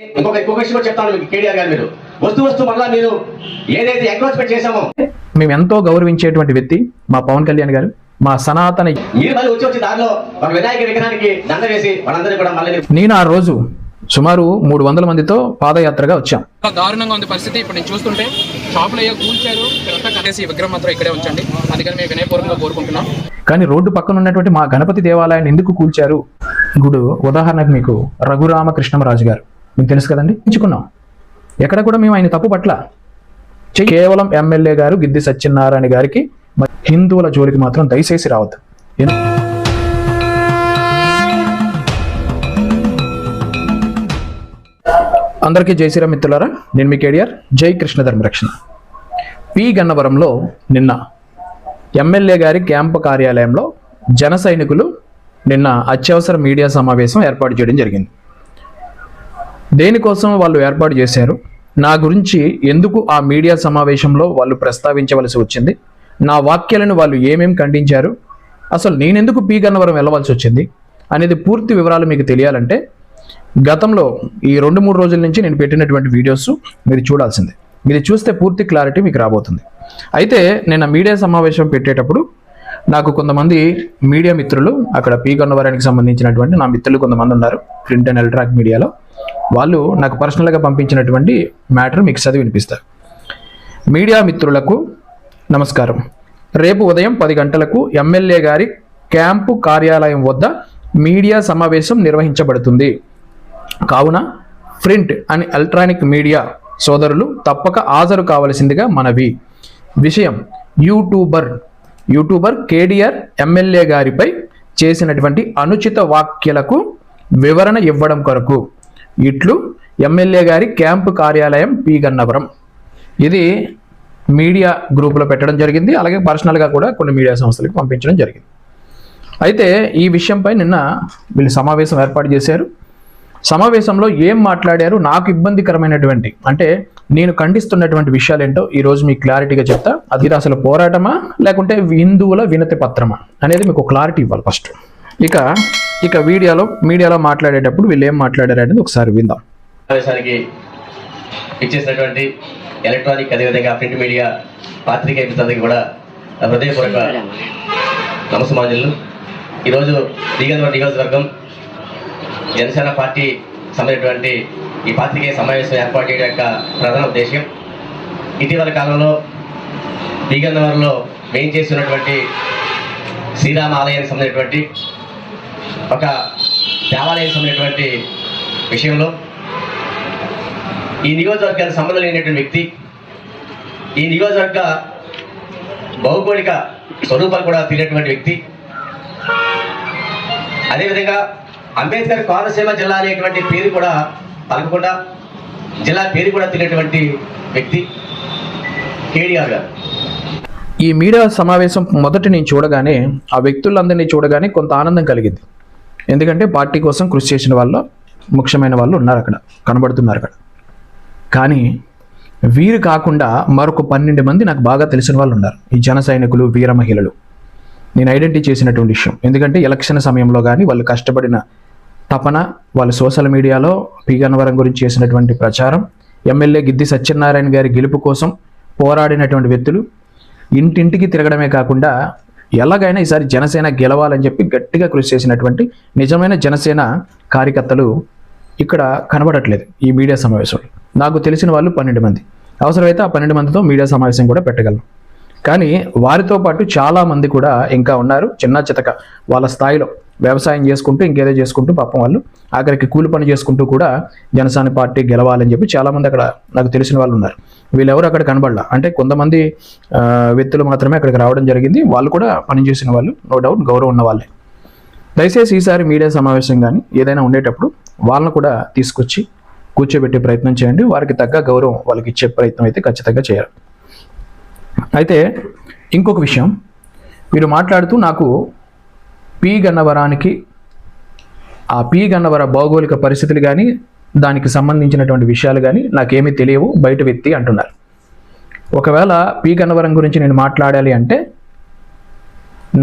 ఇంకొక ఇంకొక విషయం చెప్తాను మీకు కేటీఆర్ గారు మీరు. వస్తూ వస్తూ మళ్ళా మీరు ఏదైతే ఎంక్రోచ్మెంట్ చేశామో మేము ఎంతో గౌరవించేటువంటి వ్యక్తి మా పవన్ కళ్యాణ్ గారు మా సనాతన మీరు మళ్ళీ వచ్చి వచ్చి దారిలో ఒక వినాయక విగ్రహానికి దండ వేసి వాళ్ళందరినీ కూడా మళ్ళీ నేను ఆ రోజు సుమారు మూడు వందల మందితో పాదయాత్రగా వచ్చాం. దారుణంగా ఉంది పరిస్థితి. ఇప్పుడు నేను చూస్తుంటే షాపులు అయ్యో కూల్చారు. కట్టేసి విగ్రహం మాత్రం ఇక్కడే ఉంచండి. అందుకని మేము వినయపూర్వకంగా కోరుకుంటున్నాం. కానీ రోడ్డు పక్కన ఉన్నటువంటి మా గణపతి దేవాలయాన్ని ఎందుకు కూల్చారు? ఇప్పుడు ఉదాహరణకు మీకు రఘురామకృష్ణమరాజు గారు. మీకు తెలుసు కదండి? ఎంచుకున్నాం. ఎక్కడ కూడా మేము ఆయన తప్పు పట్ల కేవలం ఎమ్మెల్యే గారు గిద్ది సత్యనారాయణ గారికి హిందువుల జోలికి మాత్రం దయచేసి రావద్దు. అందరికీ జై శ్రీరామ్ మిత్రులారా నేను మీ కేడిఆర్. జై కృష్ణ ధర్మరక్షణ పి. గన్నవరంలో నిన్న ఎమ్మెల్యే గారి క్యాంపు కార్యాలయంలో జన సైనికులు నిన్న అత్యవసర మీడియా సమావేశం ఏర్పాటు చేయడం జరిగింది. దేనికోసం వాళ్ళు ఏర్పాటు చేశారు? నా గురించి ఎందుకు ఆ మీడియా సమావేశంలో వాళ్ళు ప్రస్తావించవలసి వచ్చింది? నా వాక్యాలను వాళ్ళు ఏమేం ఖండించారు? అసలు నేనెందుకు పీ గన్నవరం వెళ్ళవలసి వచ్చింది? అనేది పూర్తి వివరాలు మీకు తెలియాలంటే గతంలో ఈ రెండు మూడు రోజుల నుంచి నేను పెట్టినటువంటి వీడియోస్ మీరు చూడాల్సిందే. ఇది చూస్తే పూర్తి క్లారిటీ మీకు రాబోతుంది. అయితే నేను మీడియా సమావేశం పెట్టేటప్పుడు నాకు కొంతమంది మీడియా మిత్రులు అక్కడ పీ గన్నవరానికి సంబంధించినటువంటి నా మిత్రులు కొంతమంది ఉన్నారు ప్రింట్ అండ్ ఎలక్ట్రానిక్ మీడియాలో. వాళ్ళు నాకు పర్సనల్గా పంపించినటువంటి మ్యాటర్ మీకు చదివి వినిపిస్తారు. మీడియా మిత్రులకు నమస్కారం. రేపు ఉదయం పది గంటలకు ఎమ్మెల్యే గారి క్యాంపు కార్యాలయం వద్ద మీడియా సమావేశం నిర్వహించబడుతుంది. కావున ప్రింట్ అండ్ ఎలక్ట్రానిక్ మీడియా సోదరులు తప్పక హాజరు కావలసిందిగా మనవి. విషయం యూట్యూబర్ యూట్యూబర్ కేడిఆర్ ఎమ్మెల్యే గారిపై చేసినటువంటి అనుచిత వ్యాఖ్యలకు వివరణ ఇవ్వడం కొరకు. ఇట్లు ఎమ్మెల్యే గారి క్యాంపు కార్యాలయం పి. గన్నవరం. ఇది మీడియా గ్రూపులో పెట్టడం జరిగింది. అలాగే పర్సనల్గా కూడా కొన్ని మీడియా సంస్థలకు పంపించడం జరిగింది. అయితే ఈ విషయంపై నిన్న వీళ్ళు సమావేశం ఏర్పాటు చేశారు. సమావేశంలో ఏం మాట్లాడారు? నాకు ఇబ్బందికరమైనటువంటి అంటే నేను ఖండిస్తున్నటువంటి విషయాలు ఏంటో ఈరోజు మీకు క్లారిటీగా చెప్తా. అది అసలు పోరాటమా? లేకుంటే హిందువుల వినతి పత్రమా అనేది మీకు క్లారిటీ ఇవ్వాలి ఫస్ట్. ఇక ఇక వీడియోలో మీడియాలో మాట్లాడేటప్పుడు వీళ్ళు ఏం మాట్లాడారు అనేది ఒకసారి విందాం. సమావేశానికి ఇచ్చేసినటువంటి ఎలక్ట్రానిక్ అదేవిధంగా ప్రింట్ మీడియా పాత్రికేయ మిత్రులందరికీ కూడా హృదయపూర్వక నమస్మాజులు ఈరోజు దిగంధర నియోజకవర్గం జనసేన పార్టీ సంబంధించినటువంటి ఈ పాత్రికేయ సమావేశం ఏర్పాటు చేయడం యొక్క ప్రధాన ఉద్దేశం ఇటీవల కాలంలో దిగంధవరంలో మెయిన్ చేస్తున్నటువంటి శ్రీరామ ఆలయానికి సంబంధించినటువంటి ఒక దేవాలయం సంబంధించినటువంటి విషయంలో ఈ నియోజకవర్గానికి సంబంధం లేనటువంటి వ్యక్తి ఈ నియోజకవర్గ భౌగోళిక స్వరూపాలు కూడా తెలియనటువంటి వ్యక్తి అదేవిధంగా అంబేద్కర్ కోనసీమ జిల్లా అనేటువంటి పేరు కూడా పలకకుండా జిల్లా పేరు కూడా తెలియనటువంటి వ్యక్తి కేడిఆర్ గారు. ఈ మీడియా సమావేశం మొదటి నేను చూడగానే ఆ వ్యక్తులందరినీ చూడగానే కొంత ఆనందం కలిగింది. ఎందుకంటే పార్టీ కోసం కృషి చేసిన వాళ్ళు ముఖ్యమైన వాళ్ళు ఉన్నారు అక్కడ కనబడుతున్నారు అక్కడ. కానీ వీరు కాకుండా మరొక పన్నెండు మంది నాకు బాగా తెలిసిన వాళ్ళు ఉన్నారు. ఈ జన సైనికులు వీర మహిళలు. నేను ఐడెంటిఫై చేసినటువంటి విషయం. ఎందుకంటే ఎలక్షన్ సమయంలో కానీ వాళ్ళు కష్టపడిన తపన వాళ్ళు సోషల్ మీడియాలో పీగన్వరం గురించి చేసినటువంటి ప్రచారం ఎమ్మెల్యే గిద్ది సత్యనారాయణ గారి గెలుపు కోసం పోరాడినటువంటి వ్యక్తులు ఇంటింటికి తిరగడమే కాకుండా ఎలాగైనా ఈసారి జనసేన గెలవాలని చెప్పి గట్టిగా కృషి చేసినటువంటి నిజమైన జనసేన కార్యకర్తలు ఇక్కడ కనబడట్లేదు ఈ మీడియా సమావేశంలో. నాకు తెలిసిన వాళ్ళు పన్నెండు మంది. అవసరమైతే ఆ పన్నెండు మందితో మీడియా సమావేశం కూడా పెట్టగలను. కానీ వారితో పాటు చాలా మంది కూడా ఇంకా ఉన్నారు. చిన్న చితక వాళ్ళ స్థాయిలో. వ్యవసాయం చేసుకుంటూ ఇంకేదో చేసుకుంటూ పాపం వాళ్ళు ఆఖరికి కూలి పని చేసుకుంటూ కూడా జనసేన పార్టీ గెలవాలని చెప్పి చాలామంది అక్కడ నాకు తెలిసిన వాళ్ళు ఉన్నారు. వీళ్ళెవరు అక్కడ కనబడలా. అంటే కొంతమంది వ్యక్తులు మాత్రమే అక్కడికి రావడం జరిగింది. వాళ్ళు కూడా పనిచేసిన వాళ్ళు నో డౌట్ గౌరవం ఉన్న వాళ్ళే. దయచేసి ఈసారి మీడియా సమావేశం కానీ ఏదైనా ఉండేటప్పుడు వాళ్ళని కూడా తీసుకొచ్చి కూర్చోబెట్టే ప్రయత్నం చేయండి. వారికి తగ్గ గౌరవం వాళ్ళకి ఇచ్చే ప్రయత్నం అయితే ఖచ్చితంగా చేయాలి. అయితే ఇంకొక విషయం. మీరు మాట్లాడుతూ నాకు పి గన్నవరానికి ఆ పి గన్నవర భౌగోళిక పరిస్థితులు కానీ దానికి సంబంధించినటువంటి విషయాలు కానీ నాకేమీ తెలియవు బయట వ్యక్తి అంటున్నారు. ఒకవేళ పి గన్నవరం గురించి నేను మాట్లాడాలి అంటే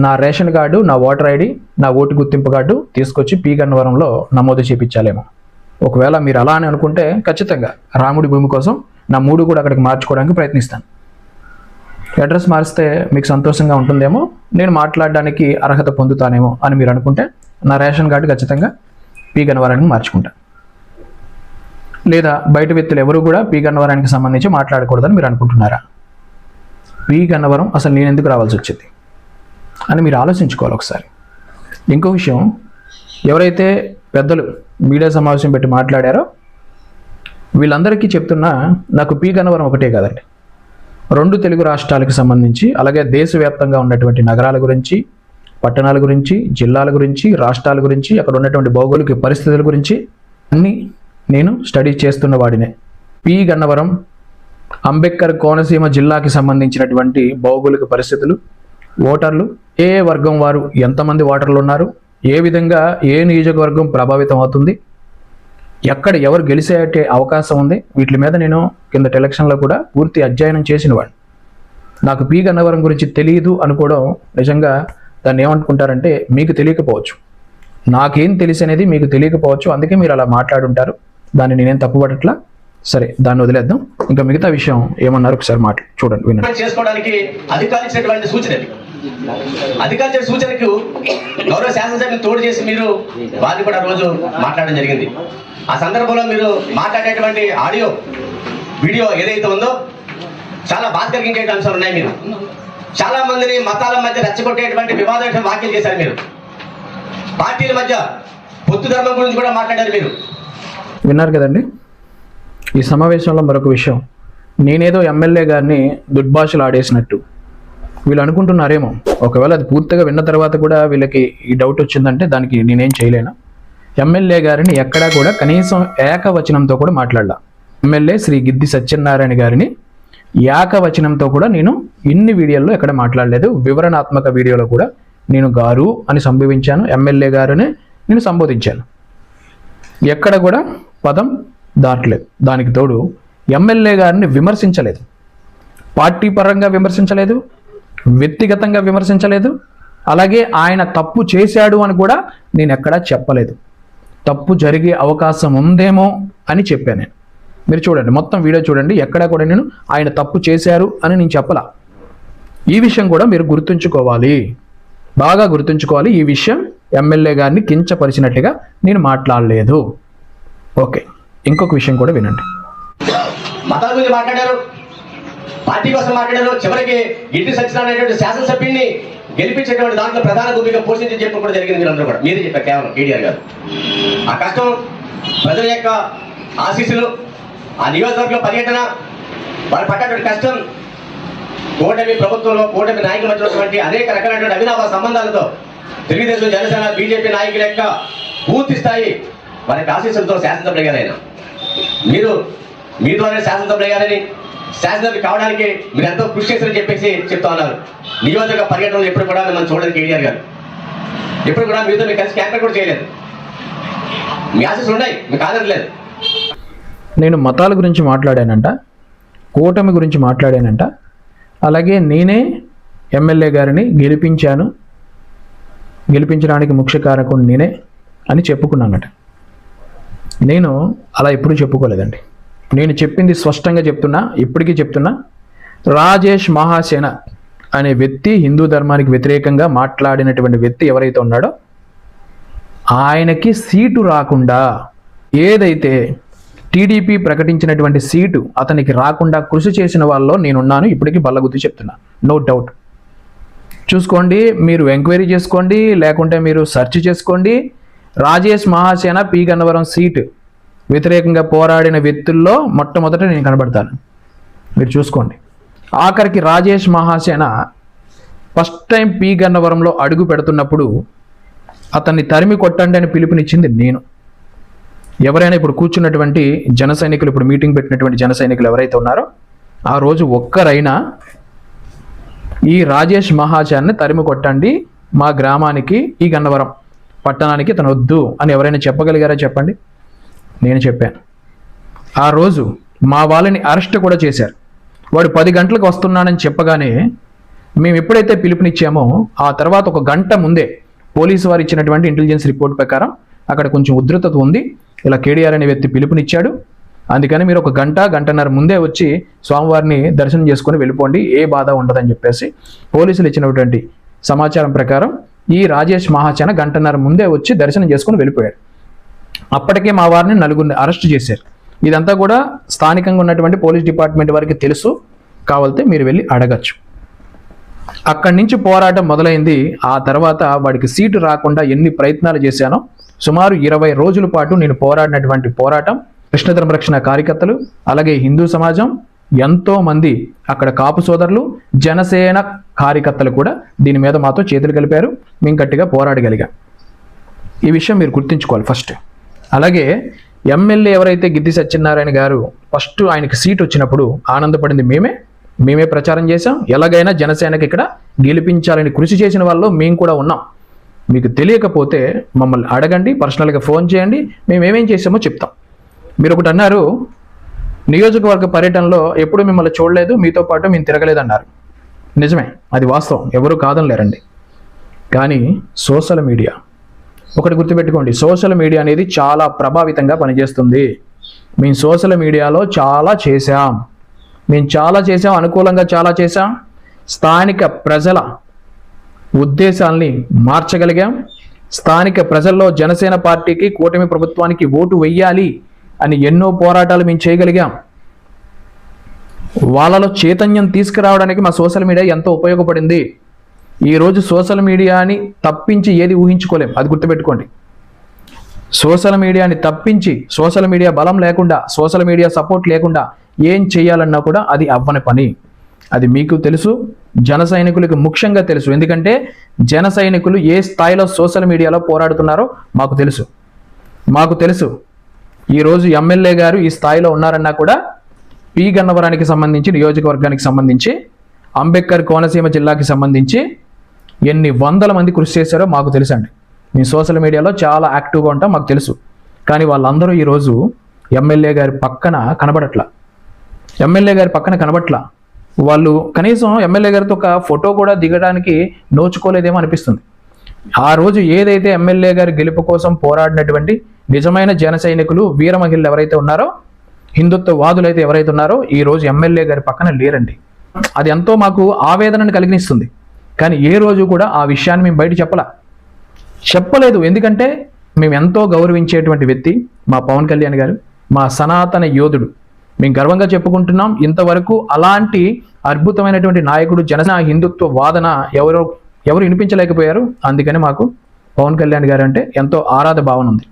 నా రేషన్ కార్డు నా ఓటర్ ఐడి నా ఓటు గుర్తింపు కార్డు తీసుకొచ్చి పి గన్నవరంలో నమోదు చేపించాలేమో. ఒకవేళ మీరు అలా అని అనుకుంటే ఖచ్చితంగా రాముడి భూమి కోసం నా మూడు కూడా అక్కడికి మార్చుకోవడానికి ప్రయత్నిస్తాను. అడ్రస్ మారిస్తే మీకు సంతోషంగా ఉంటుందేమో నేను మాట్లాడడానికి అర్హత పొందుతానేమో అని మీరు అనుకుంటే నా రేషన్ కార్డు ఖచ్చితంగా పీ గన్నవరానికి మార్చుకుంటాను లేదా బయట వ్యక్తులు ఎవరు కూడా పీ గన్నవరానికి సంబంధించి మాట్లాడకూడదని మీరు అనుకుంటున్నారా? పీ గన్నవరం అసలు నేను ఎందుకు రావాల్సి వచ్చింది? అని మీరు ఆలోచించుకోవాలి ఒకసారి. ఇంకో విషయం ఎవరైతే పెద్దలు మీడియా సమావేశం పెట్టి మాట్లాడారో వీళ్ళందరికీ చెప్తున్నా నాకు పీ గన్నవరం ఒకటే కాదండి. రెండు తెలుగు రాష్ట్రాలకు సంబంధించి అలాగే దేశవ్యాప్తంగా ఉన్నటువంటి నగరాల గురించి పట్టణాల గురించి జిల్లాల గురించి రాష్ట్రాల గురించి అక్కడ ఉన్నటువంటి భౌగోళిక పరిస్థితుల గురించి అన్నీ నేను స్టడీ చేస్తున్న వాడినే. పి. గన్నవరం అంబేద్కర్ కోనసీమ జిల్లాకి సంబంధించినటువంటి భౌగోళిక పరిస్థితులు ఓటర్లు ఏ వర్గం వారు ఎంతమంది ఓటర్లు ఉన్నారు ఏ విధంగా ఏ నియోజకవర్గం ప్రభావితం అవుతుంది ఎక్కడ ఎవరు గెలిచేటే అవకాశం ఉంది. వీటి మీద నేను కిందటి ఎలక్షన్లో కూడా పూర్తి అధ్యయనం చేసిన వాడిని. నాకు పి గన్నవరం గురించి తెలియదు అనుకోవడం నిజంగా దాన్ని ఏమనుకుంటారంటే మీకు తెలియకపోవచ్చు. నాకేం తెలిసి అనేది మీకు తెలియకపోవచ్చు. అందుకే మీరు అలా మాట్లాడుంటారు. దాన్ని నేనేం తప్పుపడట్లా? సరే దాన్ని వదిలేద్దాం. ఇంకా మిగతా విషయం ఏమన్నారు? ఒకసారి మాట చూడండి వినండి. చేసుకోవడానికి అధికారులు ఇచ్చినటువంటి సూచన అధికారులు సూచనకు గౌరవ శాసనసభ్యులు తోడు చేసి మీరు వారిని కూడా రోజు మాట్లాడడం జరిగింది. ఆ సందర్భంలో మీరు మాట్లాడేటువంటి ఆడియో వీడియో ఏదైతే ఉందో చాలా బాధ కలిగించే అంశాలు ఉన్నాయి మీరు. చాలా మందిని మతాల మధ్య రెచ్చగొట్టేటువంటి వివాదమైన వ్యాఖ్యలు చేశారు మీరు. పార్టీల మధ్య పొత్తు ధర్మం గురించి కూడా మాట్లాడారు మీరు. విన్నారు కదండి? ఈ సమావేశంలో మరొక విషయం. నేనేదో ఎమ్మెల్యే గారిని దుర్భాషలు ఆడేసినట్టు. వీళ్ళు అనుకుంటున్నారేమో. ఒకవేళ అది పూర్తిగా విన్న తర్వాత కూడా వీళ్ళకి ఈ డౌట్ వచ్చిందంటే దానికి నేనేం చేయలేను. ఎమ్మెల్యే గారిని ఎక్కడా కూడా కనీసం ఏకవచనంతో కూడా మాట్లాడలా. ఎమ్మెల్యే శ్రీ గిద్ది సత్యనారాయణ గారిని ఏకవచనంతో కూడా నేను ఇన్ని వీడియోల్లో ఎక్కడ మాట్లాడలేదు. వివరణాత్మక వీడియోలో కూడా నేను గారు అని సంభవించాను. ఎమ్మెల్యే గారుని నేను సంబోధించాను. ఎక్కడ కూడా పదం దాటలేదు. దానికి తోడు ఎమ్మెల్యే గారిని విమర్శించలేదు. పార్టీ పరంగా విమర్శించలేదు. వ్యక్తిగతంగా విమర్శించలేదు. అలాగే ఆయన తప్పు చేశాడు అని కూడా నేను ఎక్కడా చెప్పలేదు. తప్పు జరిగే అవకాశం ఉందేమో అని చెప్పాను నేను. మీరు చూడండి మొత్తం వీడియో చూడండి ఎక్కడా కూడా నేను ఆయన తప్పు చేశారు అని నేను చెప్పలా. ఈ విషయం కూడా మీరు గుర్తుంచుకోవాలి. బాగా గుర్తుంచుకోవాలి. ఈ విషయం ఎమ్మెల్యే గారిని కించపరిచినట్టుగా నేను మాట్లాడలేదు. ఓకే ఇంకొక విషయం కూడా వినండి. మతాల గురించి మాట్లాడారు. పార్టీ కోసం మాట్లాడారు. చివరికి గిడ్డి సత్యనారాయణ శాసనసభ్యుడిని గెలిపించేటువంటి దాంట్లో ప్రధాన భూమిక పోషించి చెప్పడం కూడా జరిగింది మీరందరూ కూడా. మీరే చెప్పారు కేవలం కేటీఆర్ గారు. ఆ కష్టం ప్రజల యొక్క ఆశీస్సులు ఆ నియోజకవర్గ పర్యటన వారి పడ్డటువంటి కష్టం కూటమి ప్రభుత్వంలో కూటమి నాయకుల మధ్య ఉన్నటువంటి అనేక రకాలైనటువంటి అవినాభ సంబంధాలతో తెలుగుదేశం జనసేన బీజేపీ నాయకుల యొక్క పూర్తి స్థాయి వారి యొక్క ఆశీస్సులతో శాసనసభ్యులు అయ్యారు మీరు మీ ద్వారా శాసనసభ్యులు శాసనసభ్యులు కావడానికి మీరు ఎంతో కృషి చేశారని చెప్పేసి చెప్తా ఉన్నారు. నియోజక పర్యటనలు ఎప్పుడు కూడా మిమ్మల్ని చూడలేదు కేటీఆర్ గారు. ఎప్పుడు కూడా మీతో మీకు కలిసి క్యాంపెయిన్ కూడా చేయలేదు. మీ ఆశీస్సులు ఉన్నాయి మీకు ఆదరలేదు నేను మతాల గురించి మాట్లాడానంట కూటమి గురించి మాట్లాడానంట అలాగే నేనే ఎమ్మెల్యే గారిని గెలిపించాను గెలిపించడానికి ముఖ్య కారకుడు నేనే అని చెప్పుకున్నానట. నేను అలా ఎప్పుడు చెప్పుకోలేదండి. నేను చెప్పింది స్పష్టంగా చెప్తున్నా ఇప్పటికీ చెప్తున్నా. రాజేష్ మహాసేన అనే వ్యక్తి హిందూ ధర్మానికి వ్యతిరేకంగా మాట్లాడినటువంటి వ్యక్తి ఎవరైతే ఉన్నాడో ఆయనకి సీటు రాకుండా ఏదైతే టీడీపీ ప్రకటించినటువంటి సీటు అతనికి రాకుండా కృషి చేసిన వాళ్ళలో నేనున్నాను ఇప్పటికీ బల్లగుద్ది చెప్తున్నా. నో డౌట్ చూసుకోండి మీరు ఎంక్వైరీ చేసుకోండి లేకుంటే మీరు సెర్చ్ చేసుకోండి. Rajesh Mahasena P Gannavaram seat. వ్యతిరేకంగా పోరాడిన వ్యక్తుల్లో మొట్టమొదట నేను కనబడతాను. మీరు చూసుకోండి. ఆఖరికి Rajesh Mahasena first time P గన్నవరంలో అడుగు పెడుతున్నప్పుడు అతన్ని తరిమి కొట్టండి అని పిలుపునిచ్చింది నేను. ఎవరైనా ఇప్పుడు కూర్చున్నటువంటి జన సైనికులు ఇప్పుడు మీటింగ్ పెట్టినటువంటి జన సైనికులు ఎవరైతే ఉన్నారో ఆ రోజు ఒక్కరైనా ఈ రాజేష్ మహాజాన్ని తరిమి కొట్టండి మా గ్రామానికి ఈ గన్నవరం పట్టణానికి తనొద్దు వద్దు అని ఎవరైనా చెప్పగలిగారా చెప్పండి? నేను చెప్పాను ఆ రోజు మా వాళ్ళని అరెస్ట్ కూడా చేశారు. వాడు పది గంటలకు వస్తున్నానని చెప్పగానే మేము ఎప్పుడైతే పిలుపునిచ్చామో ఆ తర్వాత ఒక గంట ముందే పోలీసు వారు ఇచ్చినటువంటి ఇంటెలిజెన్స్ రిపోర్ట్ ప్రకారం అక్కడ కొంచెం ఉధృతత ఉంది. ఇలా కేడీఆర్ అనే వ్యక్తి పిలుపునిచ్చాడు. అందుకని మీరు ఒక గంట గంటన్నర ముందే వచ్చి స్వామివారిని దర్శనం చేసుకుని వెళ్ళిపోండి. ఏ బాధ ఉండదని చెప్పేసి పోలీసులు ఇచ్చినటువంటి సమాచారం ప్రకారం ఈ రాజేష్ మహాచన గంటన్నర ముందే వచ్చి దర్శనం చేసుకుని వెళ్ళిపోయాడు. అప్పటికే మా వారిని నలుగురిని అరెస్ట్ చేశారు. ఇదంతా కూడా స్థానికంగా ఉన్నటువంటి పోలీస్ డిపార్ట్మెంట్ వారికి తెలుసు. కావాలితే మీరు వెళ్ళి అడగచ్చు. అక్కడి నుంచి పోరాటం మొదలైంది. ఆ తర్వాత వాడికి సీటు రాకుండా ఎన్ని ప్రయత్నాలు చేశానో సుమారు ఇరవై రోజుల పాటు నేను పోరాడినటువంటి పోరాటం కృష్ణధర్మ రక్షణ కార్యకర్తలు అలాగే హిందూ సమాజం ఎంతో మంది అక్కడ కాపు సోదరులు జనసేన కార్యకర్తలు కూడా దీని మీద మాతో చేతులు కలిపారు. మేము గట్టిగా పోరాడగలిగాం. ఈ విషయం మీరు గుర్తుంచుకోవాలి ఫస్ట్. అలాగే ఎమ్మెల్యే ఎవరైతే గిద్ది సత్యనారాయణ గారు ఫస్ట్ ఆయనకి సీట్ వచ్చినప్పుడు ఆనందపడింది మేమే మేమే ప్రచారం చేశాం. ఎలాగైనా జనసేనకి ఇక్కడ గెలిపించాలని కృషి చేసిన వాళ్ళు మేము కూడా ఉన్నాం. మీకు తెలియకపోతే మమ్మల్ని అడగండి పర్సనల్గా ఫోన్ చేయండి మేము ఏమేం చేసామో చెప్తాం. మీరు ఒకటి అన్నారు నియోజకవర్గ పర్యటనలో ఎప్పుడు మిమ్మల్ని చూడలేదు మీతో పాటు మేము తిరగలేదన్నారు. నిజమే అది వాస్తవం ఎవరు కాదనలేరండి. కానీ సోషల్ మీడియా ఒకటి గుర్తుపెట్టుకోండి. సోషల్ మీడియా అనేది చాలా ప్రభావితంగా పనిచేస్తుంది. మేము సోషల్ మీడియాలో చాలా చేశాం. మేము చాలా చేసాం అనుకూలంగా చాలా చేశాం. స్థానిక ప్రజల ఉద్దేశాల్ని మార్చగలిగాం. స్థానిక ప్రజల్లో జనసేన పార్టీకి కూటమి ప్రభుత్వానికి ఓటు వెయ్యాలి అని ఎన్నో పోరాటాలు మేము చేయగలిగాం. వాళ్ళలో చైతన్యం తీసుకురావడానికి మా సోషల్ మీడియా ఎంతో ఉపయోగపడింది. ఈరోజు సోషల్ మీడియాని తప్పించి ఏది ఊహించుకోలేం. అది గుర్తుపెట్టుకోండి. సోషల్ మీడియాని తప్పించి సోషల్ మీడియా బలం లేకుండా సోషల్ మీడియా సపోర్ట్ లేకుండా ఏం చేయాలన్నా కూడా అది అవ్వని పని. అది మీకు తెలుసు జన సైనికులకు ముఖ్యంగా తెలుసు. ఎందుకంటే జన సైనికులు ఏ స్థాయిలో సోషల్ మీడియాలో పోరాడుతున్నారో మాకు తెలుసు. మాకు తెలుసు. ఈరోజు ఎమ్మెల్యే గారు ఈ స్థాయిలో ఉన్నారన్నా కూడా పి గన్నవరానికి సంబంధించి నియోజకవర్గానికి సంబంధించి అంబేద్కర్ కోనసీమ జిల్లాకి సంబంధించి ఎన్ని వందల మంది కృషి చేశారో మాకు తెలుసండి. మీ సోషల్ మీడియాలో చాలా యాక్టివ్గా ఉంటాం మాకు తెలుసు. కానీ వాళ్ళందరూ ఈరోజు ఎమ్మెల్యే గారి పక్కన కనబడట్లా. ఎమ్మెల్యే గారి పక్కన కనబట్లా. వాళ్ళు కనీసం ఎమ్మెల్యే గారితో ఒక ఫోటో కూడా దిగడానికి నోచుకోలేదేమో అనిపిస్తుంది. ఆ రోజు ఏదైతే ఎమ్మెల్యే గారి గెలుపు కోసం పోరాడినటువంటి నిజమైన జన సైనికులు వీర మహిళలు ఎవరైతే ఉన్నారో హిందుత్వవాదులు అయితే ఎవరైతే ఉన్నారో ఈ రోజు ఎమ్మెల్యే గారి పక్కన లేరండి. అది ఎంతో మాకు ఆవేదనను కలిగినిస్తుంది. కానీ ఏ రోజు కూడా ఆ విషయాన్ని మేము బయట చెప్పలా. చెప్పలేదు. ఎందుకంటే మేము ఎంతో గౌరవించేటువంటి వ్యక్తి మా పవన్ కళ్యాణ్ గారు మా సనాతన యోధుడు. మేము గర్వంగా చెప్పుకుంటున్నాం ఇంతవరకు అలాంటి అద్భుతమైనటువంటి నాయకుడు జనసేన హిందుత్వ వాదన ఎవరో ఎవరు వినిపించలేకపోయారు. అందుకని మాకు పవన్ కళ్యాణ్ గారు అంటే ఎంతో ఆరాధ భావన ఉంది.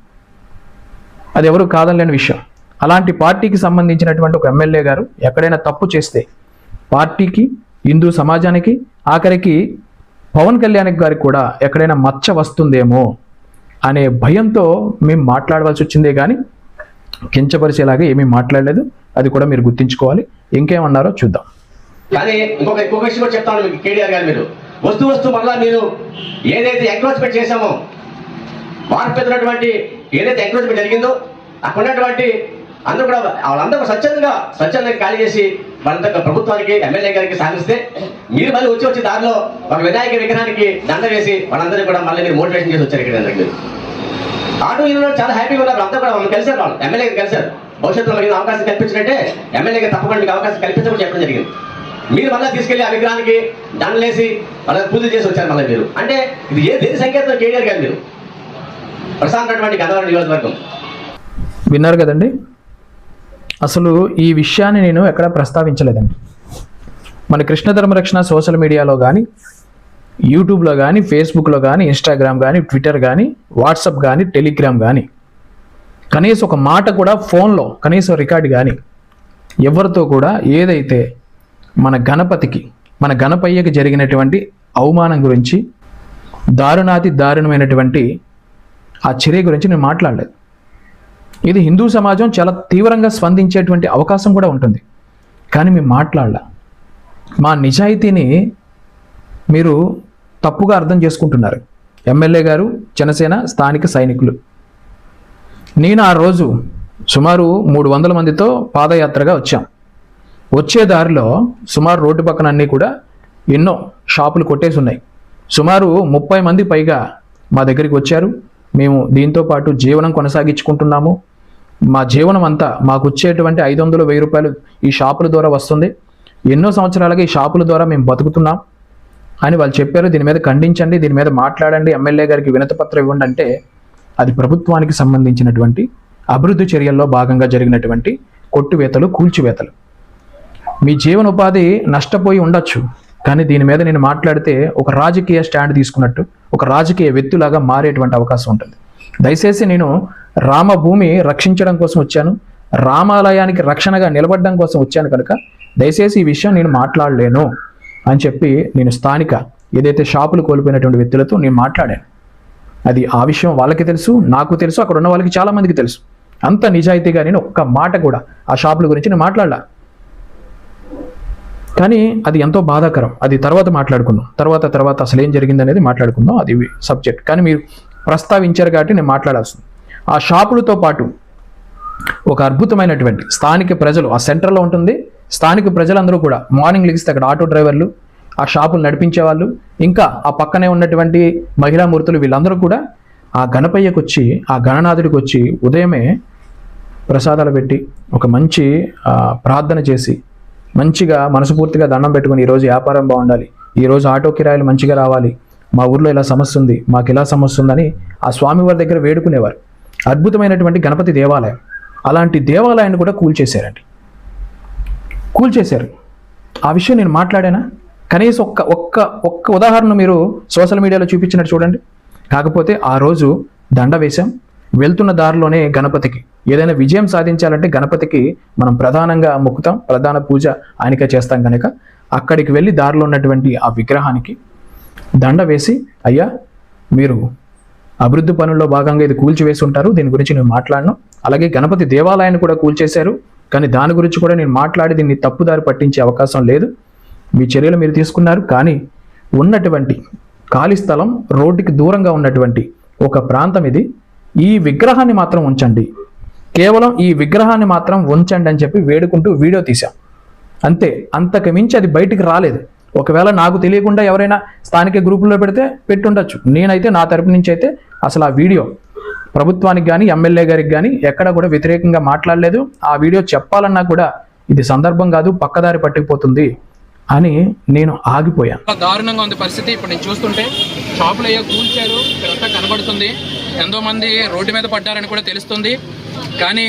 అది ఎవరు కాదనలేని విషయం. అలాంటి పార్టీకి సంబంధించినటువంటి ఒక ఎమ్మెల్యే గారు ఎక్కడైనా తప్పు చేస్తే పార్టీకి హిందూ సమాజానికి ఆఖరికి పవన్ కళ్యాణ్ గారికి కూడా ఎక్కడైనా మచ్చ వస్తుందేమో అనే భయంతో మేము మాట్లాడవలసి వచ్చిందే కానీ కించపరిచేలాగా ఏమీ మాట్లాడలేదు. అది కూడా మీరు గుర్తుంచుకోవాలి. ఇంకేమన్నారో చూద్దాం. కానీ ఇంకొక ఇంకొక విషయం కూడా చెప్తాను మీకు కేటీఆర్ గారు మీరు. వస్తూ వస్తూ మళ్ళా మీరు ఏదైతే ఎంక్రోచ్మెంట్ చేశామో ఏదైతే ఎంక్రోచ్మెంట్ జరిగిందో అక్కడ ఉన్నటువంటి అందరూ కూడా వాళ్ళందరూ స్వచ్ఛందంగా స్వచ్ఛందంగా ఖాళీ చేసి వాళ్ళంతా ప్రభుత్వానికి ఎమ్మెల్యే గారికి సాగిస్తే మీరు మళ్ళీ వచ్చి వచ్చి దారిలో ఒక వినాయక విగ్రహానికి దండ వేసి వాళ్ళందరూ కూడా మళ్ళీ మీరు మోటివేషన్ చేసి వచ్చారు ఇక్కడ అందరికి. మీరు ఆటో ఇందులో చాలా హ్యాపీగా ఉన్నారు. అంతా కూడా వాళ్ళు కలిసారు వాళ్ళు. ఎమ్మెల్యే కలిసారు భవిష్యత్తులో మీకు అవకాశం కల్పించినట్టే ఎమ్మెల్యేకి తప్పకుండా మీకు అవకాశం కల్పించమని చెప్పడం జరిగింది. మీరు మళ్ళీ తీసుకెళ్ళి ఆ విగ్రహానికి దండలేసి వాళ్ళకి పూజ చేసి వచ్చారు మళ్ళీ మీరు. అంటే ఇది ఏ దేని సంకేతం కేటీఆర్ గారు మీరు. ప్రశాంతటువంటి గన్నవరం నియోజకవర్గం. విన్నారు కదండి? అసలు ఈ విషయాన్ని నేను ఎక్కడ ప్రస్తావించలేదండి. మన కృష్ణ ధర్మరక్షణ సోషల్ మీడియాలో కానీ యూట్యూబ్లో కానీ ఫేస్బుక్లో కానీ ఇన్స్టాగ్రామ్ కానీ ట్విట్టర్ కానీ వాట్సాప్ కానీ టెలిగ్రామ్ కానీ కనీసం ఒక మాట కూడా ఫోన్లో కనీసం రికార్డ్ కానీ ఎవరితో కూడా ఏదైతే మన గణపతికి మన గణపయ్యకి జరిగినటువంటి అవమానం గురించి దారుణాతి దారుణమైనటువంటి ఆ చర్య గురించి నేను మాట్లాడలేదు. ఇది హిందూ సమాజం చాలా తీవ్రంగా స్పందించేటువంటి అవకాశం కూడా ఉంటుంది. కానీ మేము మాట్లాడలా. మా నిజాయితీని మీరు తప్పుగా అర్థం చేసుకుంటున్నారు. ఎమ్మెల్యే గారు జనసేన స్థానిక సైనికులు. నేను ఆ రోజు సుమారు మూడు వందల మందితో పాదయాత్రగా వచ్చాం. వచ్చే దారిలో సుమారు రోడ్డు పక్కన అన్నీ కూడా ఎన్నో షాపులు కొట్టేసి ఉన్నాయి. సుమారు ముప్పై మంది పైగా మా దగ్గరికి వచ్చారు. మేము దీంతో పాటు జీవనం కొనసాగించుకుంటున్నాము. మా జీవనం అంతా మాకు వచ్చేటువంటి ఐదు వందలు వెయ్యి రూపాయలు ఈ షాపుల ద్వారా వస్తుంది. ఎన్నో సంవత్సరాలుగా ఈ షాపుల ద్వారా మేము బతుకుతున్నాం అని వాళ్ళు చెప్పారు. దీని మీద ఖండించండి దీని మీద మాట్లాడండి. ఎమ్మెల్యే గారికి వినతపత్రం ఇవ్వండి అంటే అది ప్రభుత్వానికి సంబంధించినటువంటి అభివృద్ధి చర్యల్లో భాగంగా జరిగినటువంటి కొట్టువేతలు కూల్చివేతలు. మీ జీవనోపాధి నష్టపోయి ఉండొచ్చు కానీ దీని మీద నేను మాట్లాడితే ఒక రాజకీయ స్టాండ్ తీసుకున్నట్టు ఒక రాజకీయ వ్యక్తులాగా మారేటువంటి అవకాశం ఉంటుంది. దయచేసి నేను రామభూమి రక్షించడం కోసం వచ్చాను. రామాలయానికి రక్షణగా నిలబడడం కోసం వచ్చాను కనుక దయచేసి ఈ విషయం నేను మాట్లాడలేను అని చెప్పి నేను స్థానిక ఏదైతే షాపులు కోల్పోయినటువంటి వ్యక్తులతో నేను మాట్లాడాను. అది ఆ విషయం వాళ్ళకి తెలుసు నాకు తెలుసు అక్కడ ఉన్న వాళ్ళకి చాలా మందికి తెలుసు. అంత నిజాయితీగా నేను ఒక్క మాట కూడా ఆ షాపుల గురించి నేను మాట్లాడలా. కానీ అది ఎంతో బాధాకరం. అది తర్వాత మాట్లాడుకుందాం. తర్వాత తర్వాత అసలు ఏం జరిగింది అనేది మాట్లాడుకుందాం. అది సబ్జెక్ట్. కానీ మీరు ప్రస్తావించారు కాబట్టి నేను మాట్లాడాల్సింది. ఆ షాపులతో పాటు ఒక అద్భుతమైనటువంటి స్థానిక ప్రజలు ఆ సెంటర్లో ఉంటుంది. స్థానిక ప్రజలందరూ కూడా మార్నింగ్ లెగిస్తే అక్కడ ఆటో డ్రైవర్లు ఆ షాపులు నడిపించే వాళ్ళు ఇంకా ఆ పక్కనే ఉన్నటువంటి మహిళా మూర్తులు వీళ్ళందరూ కూడా ఆ గణపయ్యకు వచ్చి ఆ గణనాథుడికి వచ్చి ఉదయమే ప్రసాదాలు పెట్టి ఒక మంచి ప్రార్థన చేసి మంచిగా మనసుపూర్తిగా దండం పెట్టుకుని ఈరోజు వ్యాపారం బాగుండాలి. ఈరోజు ఆటో కిరాయిలు మంచిగా రావాలి. మా ఊర్లో ఇలా సమస్య ఉంది మాకు ఇలా సమస్య ఉందని ఆ స్వామివారి దగ్గర వేడుకునేవారు. అద్భుతమైనటువంటి గణపతి దేవాలయం. అలాంటి దేవాలయాన్ని కూడా కూల్చేశారండి కూల్చేశారు ఆ విషయం నేను మాట్లాడానా? కనీసం ఒక్క ఒక్క ఒక్క ఉదాహరణ మీరు సోషల్ మీడియాలో చూపించినట్టు చూడండి. కాకపోతే ఆ రోజు దండ వేశాం. వెళ్తున్న దారిలోనే గణపతికి ఏదైనా విజయం సాధించాలంటే గణపతికి మనం ప్రధానంగా మొక్కుతాం. ప్రధాన పూజ ఆయనకే చేస్తాం కనుక అక్కడికి వెళ్ళి దారిలో ఉన్నటువంటి ఆ విగ్రహానికి దండ వేసి అయ్యా మీరు అభివృద్ధి పనుల్లో భాగంగా ఇది కూల్చివేసి ఉంటారు దీని గురించి నేను మాట్లాడను. అలాగే గణపతి దేవాలయాన్ని కూడా కూల్చేశారు. కానీ దాని గురించి కూడా నేను మాట్లాడి దీన్ని తప్పుదారి పట్టించే అవకాశం లేదు. మీ చర్యలు మీరు తీసుకున్నారు. కానీ ఉన్నటువంటి ఖాళీ స్థలం రోడ్డుకి దూరంగా ఉన్నటువంటి ఒక ప్రాంతం ఇది. ఈ విగ్రహాన్ని మాత్రం ఉంచండి. కేవలం ఈ విగ్రహాన్ని మాత్రం ఉంచండి అని చెప్పి వేడుకుంటూ వీడియో తీశాం. అంతే. అంతకు మించి అది బయటికి రాలేదు. ఒకవేళ నాకు తెలియకుండా ఎవరైనా స్థానిక గ్రూపుల్లో పెడితే పెట్టుండొచ్చు. నేనైతే నా తరపు నుంచి అయితే అసలు ఆ వీడియో ప్రభుత్వానికి కానీ ఎమ్మెల్యే గారికి కానీ ఎక్కడ కూడా వ్యతిరేకంగా మాట్లాడలేదు. ఆ వీడియో చెప్పాలన్నా కూడా ఇది సందర్భం కాదు పక్కదారి పట్టుకుపోతుంది. అని నేను ఆగిపోయాను దారుణంగా ఉంది పరిస్థితి. ఇప్పుడు నేను చూస్తుంటే షాపులు అయ్యో కూల్చారు ఇక్కడంతా కనబడుతుంది. ఎంతో మంది రోడ్డు మీద పడ్డారని కూడా తెలుస్తుంది. కానీ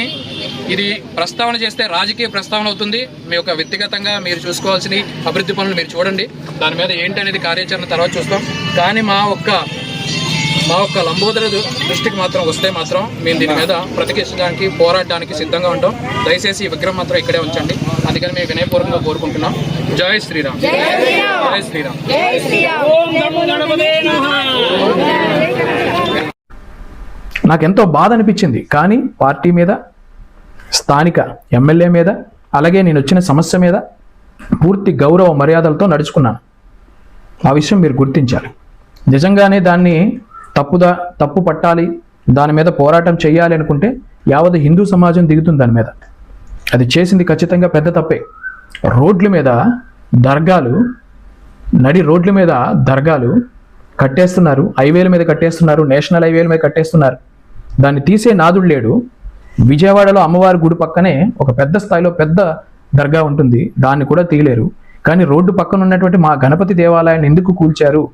ఇది ప్రస్తావన చేస్తే రాజకీయ ప్రస్తావన అవుతుంది. మీ యొక్క వ్యక్తిగతంగా మీరు చూసుకోవాల్సిన అభివృద్ధి పనులు మీరు చూడండి. దాని మీద ఏంటి అనేది కార్యాచరణ తర్వాత చూస్తాం. కానీ మా ఒక్క మా ఒక్క లంబోదర దృష్టికి మాత్రం వస్తే మాత్రం మేము దీని మీద ప్రతిఘటించడానికి పోరాడడానికి సిద్ధంగా ఉంటాం. దయచేసి ఈ విగ్రహం మాత్రం ఇక్కడే ఉంచండి. అందుకని మేము వినయపూర్వకంగా కోరుకుంటున్నాం. జై శ్రీరామ్. జై శ్రీరామ్. నాకెంతో బాధ అనిపించింది కానీ పార్టీ మీద స్థానిక ఎమ్మెల్యే మీద అలాగే నేను వచ్చిన సమస్య మీద పూర్తి గౌరవ మర్యాదలతో నడుచుకున్నాను. ఆ విషయం మీరు గుర్తించాలి నిజంగానే దాన్ని తప్పుదా తప్పు పట్టాలి దాని మీద పోరాటం చేయాలి అనుకుంటే యావత్ హిందూ సమాజం దిగుతుంది దాని మీద. అది చేసింది ఖచ్చితంగా పెద్ద తప్పే. రోడ్ల మీద దర్గాలు నడి రోడ్ల మీద దర్గాలు కట్టేస్తున్నారు హైవేల మీద కట్టేస్తున్నారు నేషనల్ హైవేల మీద కట్టేస్తున్నారు. దాన్ని తీసే నాదుడు లేడు. విజయవాడలో అమ్మవారి గుడి పక్కనే ఒక పెద్ద స్థాయిలో పెద్ద దర్గా ఉంటుంది. దాన్ని కూడా తీయలేరు. కానీ రోడ్డు పక్కన ఉన్నటువంటి మా గణపతి దేవాలయాన్ని ఎందుకు కూల్చారు?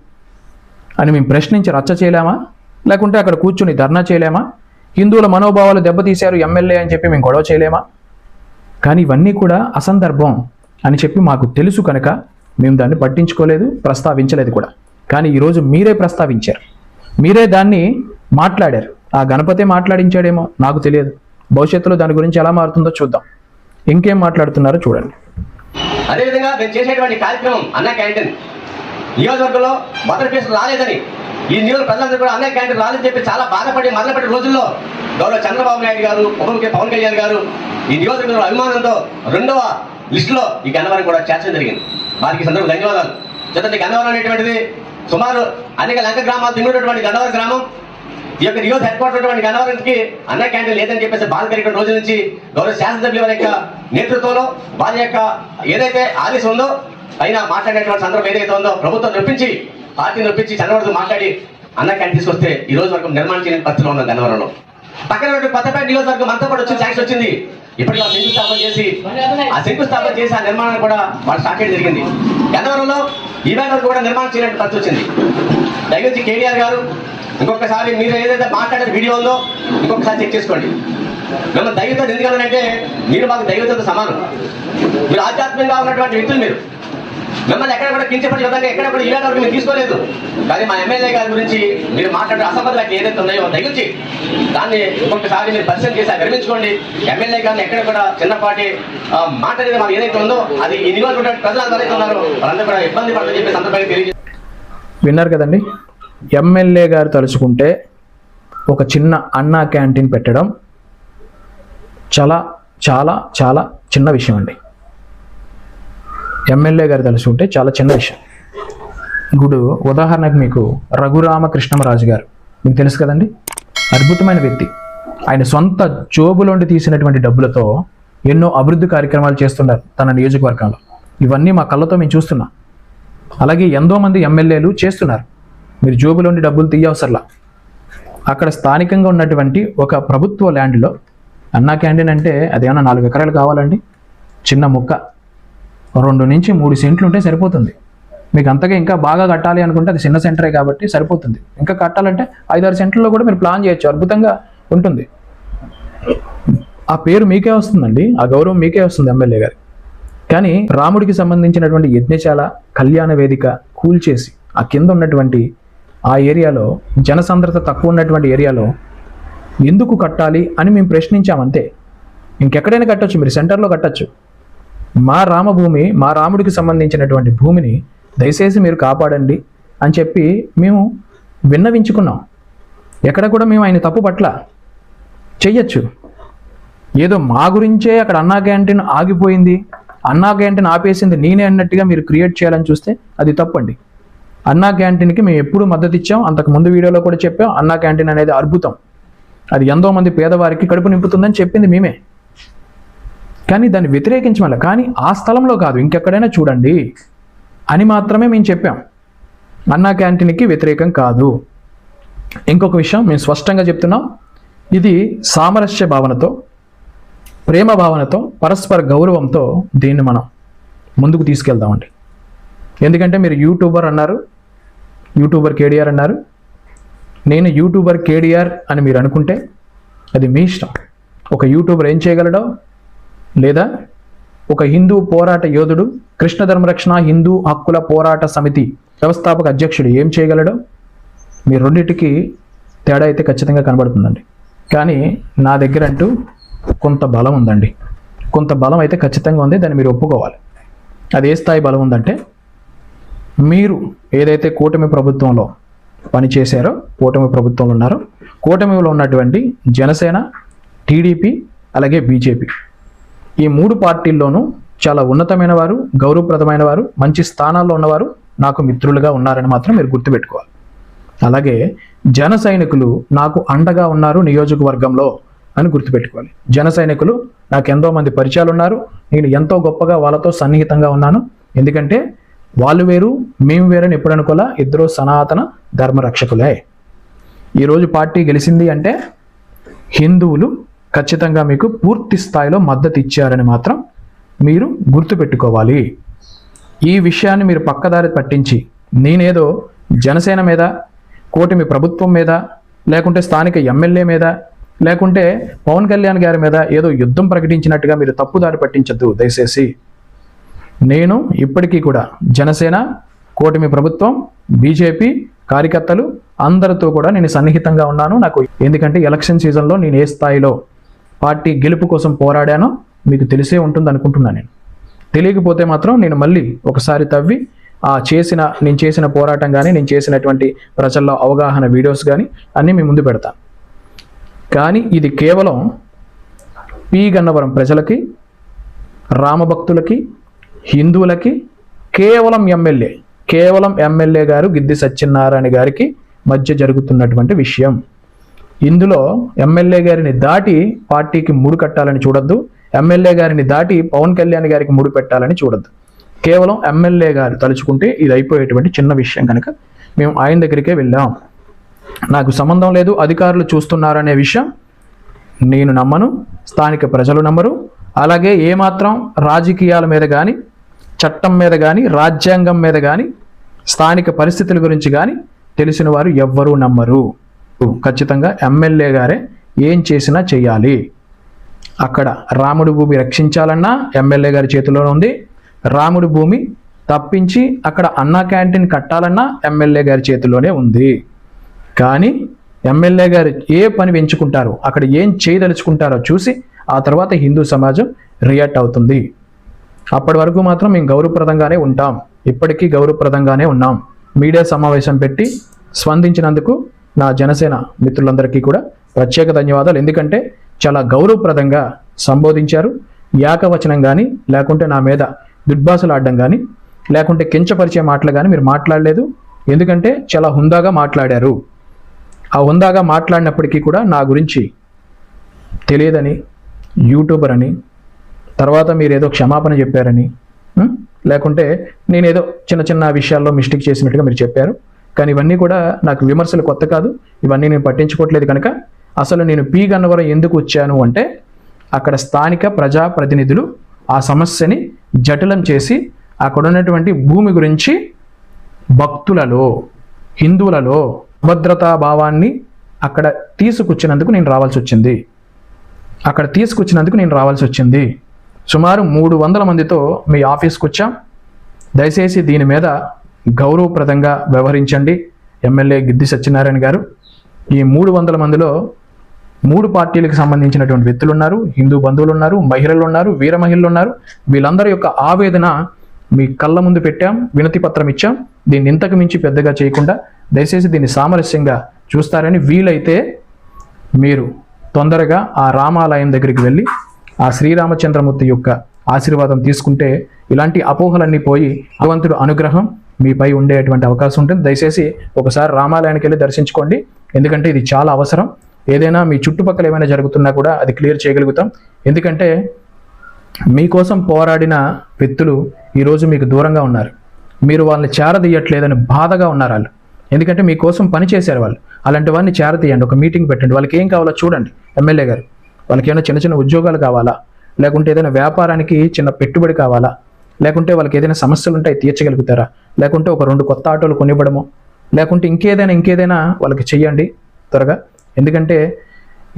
అని మేము ప్రశ్నించి రచ్చ చేయలేమా? లేకుంటే అక్కడ కూర్చుని ధర్నా చేయలేమా? హిందువుల మనోభావాలు దెబ్బతీశారు ఎమ్మెల్యే అని చెప్పి మేము గొడవ చేయలేమా? కానీ ఇవన్నీ కూడా అసందర్భం అని చెప్పి మాకు తెలుసు కనుక మేము దాన్ని పట్టించుకోలేదు ప్రస్తావించలేదు కూడా. కానీ ఈరోజు మీరే ప్రస్తావించారు. మీరే దాన్ని మాట్లాడారు. ఆ గణపతే మాట్లాడించాడేమో? నాకు తెలియదు. భవిష్యత్తులో దాని గురించి ఎలా మారుతుందో చూద్దాం. ఇంకేం మాట్లాడుతున్నారో చూడండి. అదేవిధంగా మేము చేసేటువంటి కార్యక్రమం అన్న క్యాంటీన్. నియోజకవర్గంలో మొదటి కేసులు రాలేదని. ఈ నియోజక ప్రజలందరూ కూడా అన్న క్యాంటీన్ రాలేదని చెప్పి చాలా బాధపడి మొదలుపెట్టిన రోజుల్లో గౌరవ చంద్రబాబు నాయుడు గారు ఉప పవన్ కళ్యాణ్ గారు ఈ నియోజకవర్గంలో అభిమానంతో రెండవ లిస్టులో ఈ గన్నవరం కూడా చేర్చడం జరిగింది. వారికి సందర్భం ధన్యవాదాలు. చూడండి గన్నవరం అనేటువంటిది సుమారు అనేక లంక గ్రామాలు తిన్నటువంటి గన్నవరం గ్రామం. ఈ యొక్క నియోజక హెడ్ క్వార్టర్ ఉన్నటువంటి గన్నవరానికి అన్న క్యాంటీన్ లేదని చెప్పేసి బాధ కలిగిన రోజు నుంచి గౌరవ శాసనసభ్యుల యొక్క నేతృత్వంలో వారి యొక్క ఏదైతే ఆదేశం ఉందో పైన మాట్లాడేటువంటి సందర్భం ఏదైతే ఉందో ప్రభుత్వం నొప్పించి పార్టీని నొప్పించి చంద్రబాబు మాట్లాడి అన్న క్యాంటీన్ తీసుకొస్తే ఈ రోజు వరకు నిర్మాణం చేయని పరిస్థితిలో ఉన్న గన్నవరంలో. పక్కన కొత్తపేట నియోజకవర్గం అంతా కూడా వచ్చి శాంక్షన్ వచ్చింది. ఇప్పటికి ఆ శంకుస్థాపన చేసి ఆ శంకుస్థాపన చేసి ఆ నిర్మాణాన్ని కూడా వాళ్ళు స్టార్ట్ చేయడం జరిగింది. గన్నవరంలో ఈవేళ కూడా నిర్మాణం చేయడానికి ఖర్చు వచ్చింది. దయచేసి కేటీఆర్ గారు ఇంకొకసారి మీరు ఏదైతే మాట్లాడే వీడియో ఉందో ఇంకొకసారి చెక్ చేసుకోండి. మిమ్మల్ని దైవత ఎందుకంటే మీరు మాకు దైవతతో సమానం. మీరు ఆధ్యాత్మికంగా ఉన్నటువంటి వ్యక్తులు మీరు. మిమ్మల్ని ఎక్కడ కూడా కించపడి విధంగా ఎక్కడ కూడా ఇలాంటి వరకు మీరు తీసుకోలేదు. కానీ మా ఎమ్మెల్యే గారి గురించి మీరు మాట్లాడే అసంబద్ధాలు ఏదైతే ఉన్నాయో తగ్గించి దాన్ని ఒక్కొక్కసారి మీరు పరిశీలన చేసి విరమించుకోండి. ఎమ్మెల్యే గారిని ఎక్కడ కూడా చిన్నపాటి మాట అనేది మాకు ఏదైతే ఉందో అది ఈ నియోజకవర్గ ప్రజలు ఎవరైతే ఉన్నారో వాళ్ళందరూ కూడా ఇబ్బంది పడదని చెప్పి సందర్భంగా తెలియజే విన్నారు కదండి? ఎమ్మెల్యే గారు తలుచుకుంటే ఒక చిన్న అన్నా క్యాంటీన్ పెట్టడం చాలా చాలా చాలా చిన్న విషయం అండి. ఎమ్మెల్యే గారు తలుచుకుంటే చాలా చిన్న విషయం. ఇప్పుడు ఉదాహరణకు మీకు రఘురామకృష్ణమరాజు గారు మీకు తెలుసు కదండి? అద్భుతమైన వ్యక్తి. ఆయన సొంత జోబులోండి తీసినటువంటి డబ్బులతో ఎన్నో అభివృద్ధి కార్యక్రమాలు చేస్తున్నారు తన నియోజకవర్గంలో. ఇవన్నీ మా కళ్ళతో మేము చూస్తున్నాం. అలాగే ఎంతో మంది ఎమ్మెల్యేలు చేస్తున్నారు. మీరు జోబులోని డబ్బులు తీయవసరలా అక్కడ స్థానికంగా ఉన్నటువంటి ఒక ప్రభుత్వ ల్యాండ్లో అన్నా క్యాంటీన్ అంటే అదేమన్నా నాలుగు ఎకరాలు కావాలండి? చిన్న ముక్క. రెండు నుంచి మూడు సెంట్లు ఉంటే సరిపోతుంది. మీకు అంతగా ఇంకా బాగా కట్టాలి అనుకుంటే అది చిన్న సెంటరే కాబట్టి సరిపోతుంది. ఇంకా కట్టాలంటే ఐదారు సెంట్లలో కూడా మీరు ప్లాన్ చేయొచ్చు. అద్భుతంగా ఉంటుంది. ఆ పేరు మీకే వస్తుందండి. ఆ గౌరవం మీకే వస్తుంది ఎమ్మెల్యే గారు. కానీ రాముడికి సంబంధించినటువంటి యజ్ఞశాల కళ్యాణ వేదిక కూల్చేసి ఆ కింద ఉన్నటువంటి ఆ ఏరియాలో జనసాంద్రత తక్కువ ఉన్నటువంటి ఏరియాలో ఎందుకు కట్టాలి అని మేము ప్రశ్నించామంతే. ఇంకెక్కడైనా కట్టొచ్చు. మీరు సెంటర్లో కట్టొచ్చు. మా రామభూమి మా రాముడికి సంబంధించినటువంటి భూమిని దయచేసి మీరు కాపాడండి అని చెప్పి మేము విన్నవించుకున్నాం. ఎక్కడ కూడా మేము ఆయన తప్పు పట్ల చెయ్యొచ్చు. ఏదో మా గురించే అక్కడ అన్నా క్యాంటీన్ ఆగిపోయింది అన్నా క్యాంటీన్ ఆపేసింది నేనే అన్నట్టుగా మీరు క్రియేట్ చేయాలని చూస్తే అది తప్పండి. అన్నా క్యాంటీన్కి మేము ఎప్పుడు మద్దతు ఇచ్చాం అంతకు ముందు వీడియోలో కూడా చెప్పాం అన్నా క్యాంటీన్ అనేది అద్భుతం. అది ఎంతో మంది పేదవారికి కడుపు నింపుతుందని చెప్పింది మేమే. కానీ దాన్ని వ్యతిరేకించమల్ల కానీ ఆ స్థలంలో కాదు ఇంకెక్కడైనా చూడండి. అని మాత్రమే మేము చెప్పాం. అన్నా క్యాంటీన్కి వ్యతిరేకం కాదు. ఇంకొక విషయం మేము స్పష్టంగా చెప్తున్నాం. ఇది సామరస్య భావనతో ప్రేమ భావనతో పరస్పర గౌరవంతో దీన్ని మనం ముందుకు తీసుకెళ్దామండి. ఎందుకంటే మీరు యూట్యూబర్ అన్నారు యూట్యూబర్ కేడిఆర్ అన్నారు. నేను యూట్యూబర్ కేడిఆర్ అని మీరు అనుకుంటే అది మీ ఇష్టం. ఒక యూట్యూబర్ ఏం చేయగలడో లేదా ఒక హిందూ పోరాట యోధుడు కృష్ణ ధర్మరక్షణ హిందూ హక్కుల పోరాట సమితి వ్యవస్థాపక అధ్యక్షుడు ఏం చేయగలడు? మీ రెండింటికి తేడా అయితే ఖచ్చితంగా కనబడుతుందండి. కానీ నా దగ్గర అంటూ కొంత బలం ఉందండి. కొంత బలం అయితే ఖచ్చితంగా ఉంది దాన్ని మీరు ఒప్పుకోవాలి. అది ఏ స్థాయి బలం ఉందంటే మీరు ఏదైతే కూటమి ప్రభుత్వంలో పనిచేశారో కూటమి ప్రభుత్వంలో ఉన్నారో కూటమిలో ఉన్నటువంటి జనసేన టీడీపీ అలాగే బీజేపీ ఈ మూడు పార్టీల్లోనూ చాలా ఉన్నతమైన వారు గౌరవప్రదమైన వారు మంచి స్థానాల్లో ఉన్నవారు నాకు మిత్రులుగా ఉన్నారని మాత్రం మీరు గుర్తుపెట్టుకోవాలి. అలాగే జన సైనికులు నాకు అండగా ఉన్నారు నియోజకవర్గంలో అని గుర్తుపెట్టుకోవాలి. జన సైనికులు నాకు ఎంతో మంది పరిచయాలు ఉన్నారు. నేను ఎంతో గొప్పగా వాళ్ళతో సన్నిహితంగా ఉన్నాను. ఎందుకంటే వాళ్ళు వేరు మేము వేరని ఎప్పుడు అనుకోలా ఇద్దరు సనాతన ధర్మ రక్షకులే ఈరోజు పార్టీ గెలిచింది అంటే హిందువులు ఖచ్చితంగా మీకు పూర్తి స్థాయిలో మద్దతు ఇచ్చారని మాత్రం మీరు గుర్తుపెట్టుకోవాలి. ఈ విషయాన్ని మీరు పక్కదారి పట్టించి నేనేదో జనసేన మీద కూటమి ప్రభుత్వం మీద లేకుంటే స్థానిక ఎమ్మెల్యే మీద లేకుంటే పవన్ కళ్యాణ్ గారి మీద ఏదో యుద్ధం ప్రకటించినట్టుగా మీరు తప్పుదారి పట్టించద్దు దయచేసి. నేను ఇప్పటికీ కూడా జనసేన కూటమి ప్రభుత్వం బీజేపీ కార్యకర్తలు అందరితో కూడా నేను సన్నిహితంగా ఉన్నాను. నాకు ఎందుకంటే ఎలక్షన్ సీజన్లో నేను ఏ స్థాయిలో పార్టీ గెలుపు కోసం పోరాడానో మీకు తెలిసే ఉంటుంది అనుకుంటున్నాను నేను. తెలియకపోతే మాత్రం నేను మళ్ళీ ఒకసారి తవ్వి ఆ చేసిన నేను చేసిన పోరాటం కానీ నేను చేసినటువంటి ప్రజల్లో అవగాహన వీడియోస్ కానీ అన్నీ మీ ముందు పెడతాను కానీ ఇది కేవలం పి గన్నవరం ప్రజలకి రామభక్తులకి హిందువులకి కేవలం ఎమ్మెల్యే కేవలం ఎమ్మెల్యే గారు గిద్ది సత్యనారాయణ గారికి మధ్య జరుగుతున్నటువంటి విషయం. ఇందులో ఎమ్మెల్యే గారిని దాటి పార్టీకి ముడి కట్టాలని చూడొద్దు. ఎమ్మెల్యే గారిని దాటి పవన్ కళ్యాణ్ గారికి ముడి పెట్టాలని చూడొద్దు. కేవలం ఎమ్మెల్యే గారు తలుచుకుంటే ఇది అయిపోయేటువంటి చిన్న విషయం కనుక మేము ఆయన దగ్గరికే వెళ్ళాం. నాకు సంబంధం లేదు అధికారులు చూస్తున్నారనే విషయం నేను నమ్మను స్థానిక ప్రజలు నమ్మరు. అలాగే ఏమాత్రం రాజకీయాల మీద కానీ చట్టం మీద కానీ రాజ్యాంగం మీద కానీ స్థానిక పరిస్థితుల గురించి కానీ తెలిసిన వారు ఎవ్వరూ నమ్మరు. ఖచ్చితంగా ఎమ్మెల్యే గారే ఏం చేసినా చేయాలి అక్కడ రాముడి భూమి రక్షించాలన్నా ఎమ్మెల్యే గారి చేతిలోనే ఉంది. రాముడి భూమి తప్పించి అక్కడ అన్నా క్యాంటీన్ కట్టాలన్నా ఎమ్మెల్యే గారి చేతిలోనే ఉంది. కానీ ఎమ్మెల్యే గారు ఏ పని పెంచుకుంటారు అక్కడ ఏం చేయదలుచుకుంటారో చూసి ఆ తర్వాత హిందూ సమాజం రియాక్ట్ అవుతుంది. అప్పటి వరకు మాత్రం మేము గౌరవప్రదంగానే ఉంటాం. ఇప్పటికీ గౌరవప్రదంగానే ఉన్నాం. మీడియా సమావేశం పెట్టి స్పందించినందుకు నా జనసేన మిత్రులందరికీ కూడా ప్రత్యేక ధన్యవాదాలు. ఎందుకంటే చాలా గౌరవప్రదంగా సంబోధించారు. యాకవచనం కానీ లేకుంటే నా మీద దుడ్బాసులు ఆడడం కానీ లేకుంటే కించపరిచే మాటలు కానీ మీరు మాట్లాడలేదు. ఎందుకంటే చాలా హుందాగా మాట్లాడారు. ఆ హుందాగా మాట్లాడినప్పటికీ కూడా నా గురించి తెలియదని యూట్యూబర్ అని తర్వాత మీరు ఏదో క్షమాపణ చెప్పారని లేకుంటే నేనేదో చిన్న చిన్న విషయాల్లో మిస్టేక్ చేసినట్టుగా మీరు చెప్పారు. కానీ ఇవన్నీ కూడా నాకు విమర్శలు కొత్త కాదు. ఇవన్నీ నేను పట్టించుకోవట్లేదు కనుక అసలు నేను పీ గన్నవరం ఎందుకు వచ్చాను అంటే అక్కడ స్థానిక ప్రజా ప్రతినిధులు ఆ సమస్యని జటిలం చేసి అక్కడ ఉన్నటువంటి భూమి గురించి భక్తులలో హిందువులలో భద్రతా భావాన్ని అక్కడ తీసుకొచ్చినందుకు నేను రావాల్సి వచ్చింది. అక్కడ తీసుకొచ్చినందుకు నేను రావాల్సి వచ్చింది. సుమారు మూడు వందల మందితో మీ ఆఫీస్కి వచ్చాం. దయచేసి దీని మీద గౌరవప్రదంగా వ్యవహరించండి. ఎమ్మెల్యే గిద్ది సత్యనారాయణ గారు. ఈ మూడు వందల మందిలో మూడు పార్టీలకు సంబంధించినటువంటి వ్యక్తులు ఉన్నారు హిందూ బంధువులు ఉన్నారు మహిళలు ఉన్నారు వీర మహిళలు ఉన్నారు వీళ్ళందరి యొక్క ఆవేదన మీ కళ్ళ ముందు పెట్టాం వినతి పత్రం ఇచ్చాం. దీన్ని ఇంతకు మించి పెద్దగా చేయకుండా దయచేసి దీన్ని సామరస్యంగా చూస్తారని వీలైతే మీరు తొందరగా ఆ రామాలయం దగ్గరికి వెళ్ళి ఆ శ్రీరామచంద్రమూర్తి యొక్క ఆశీర్వాదం తీసుకుంటే ఇలాంటి అపోహలన్నీ పోయి భగవంతుడు అనుగ్రహం మీపై ఉండేటువంటి అవకాశం ఉంటుంది. దయచేసి ఒకసారి రామాలయానికి వెళ్ళి దర్శించుకోండి. ఎందుకంటే ఇది చాలా అవసరం. ఏదైనా మీ చుట్టుపక్కల ఏమైనా జరుగుతున్నా కూడా అది క్లియర్ చేయగలుగుతాం. ఎందుకంటే మీకోసం పోరాడిన వ్యక్తులు ఈరోజు మీకు దూరంగా ఉన్నారు. మీరు వాళ్ళని చేరదీయట్లేదని బాధగా ఉన్నారు వాళ్ళు. ఎందుకంటే మీకోసం పని చేశారు వాళ్ళు. అలాంటి వారిని చేరదీయండి. ఒక మీటింగ్ పెట్టండి. వాళ్ళకి ఏం కావాలో చూడండి. ఎమ్మెల్యే గారు వాళ్ళకి ఏమైనా చిన్న చిన్న ఉద్యోగాలు కావాలా? లేకుంటే ఏదైనా వ్యాపారానికి చిన్న పెట్టుబడి కావాలా? లేకుంటే వాళ్ళకి ఏదైనా సమస్యలు ఉంటాయి తీర్చగలుగుతారా? లేకుంటే ఒక రెండు కొత్త ఆటోలు కొనివ్వడము? లేకుంటే ఇంకేదైనా ఇంకేదైనా వాళ్ళకి చెయ్యండి త్వరగా. ఎందుకంటే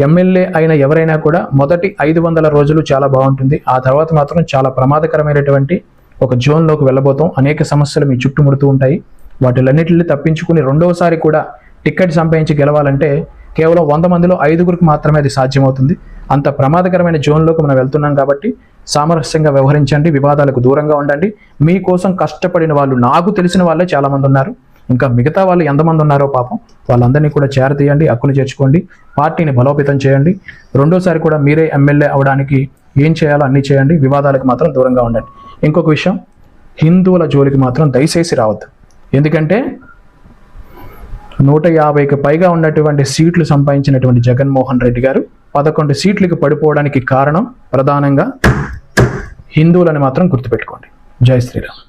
ఎమ్మెల్యే అయిన ఎవరైనా కూడా మొదటి ఐదు వందల రోజులు చాలా బాగుంటుంది. ఆ తర్వాత మాత్రం చాలా ప్రమాదకరమైనటువంటి ఒక జోన్లోకి వెళ్ళబోతాం. అనేక సమస్యలు మీ చుట్టుముడుతూ ఉంటాయి. వాటిలన్నిటిని తప్పించుకుని రెండవసారి కూడా టికెట్ సంపాదించి గెలవాలంటే కేవలం వంద మందిలో ఐదుగురికి మాత్రమే అది సాధ్యమవుతుంది. అంత ప్రమాదకరమైన జోన్లోకి మనం వెళ్తున్నాం కాబట్టి సామరస్యంగా వ్యవహరించండి వివాదాలకు దూరంగా ఉండండి. మీకోసం కష్టపడిన వాళ్ళు నాకు తెలిసిన వాళ్ళే చాలామంది ఉన్నారు. ఇంకా మిగతా వాళ్ళు ఎంతమంది ఉన్నారో పాపం వాళ్ళందరినీ కూడా చేరతీయండి హక్కులు చేర్చుకోండి పార్టీని బలోపేతం చేయండి. రెండోసారి కూడా మీరే ఎమ్మెల్యే అవడానికి ఏం చేయాలో అన్నీ చేయండి వివాదాలకు మాత్రం దూరంగా ఉండండి. ఇంకొక విషయం హిందువుల జోలికి మాత్రం దయచేసి రావద్దు. ఎందుకంటే నూట యాభైకి పైగా ఉన్నటువంటి సీట్లు సంపాదించినటువంటి జగన్మోహన్ రెడ్డి గారు పదకొండు సీట్లకు పడిపోవడానికి కారణం ప్రధానంగా హిందువులని మాత్రం గుర్తుపెట్టుకోండి. జై శ్రీరామ్.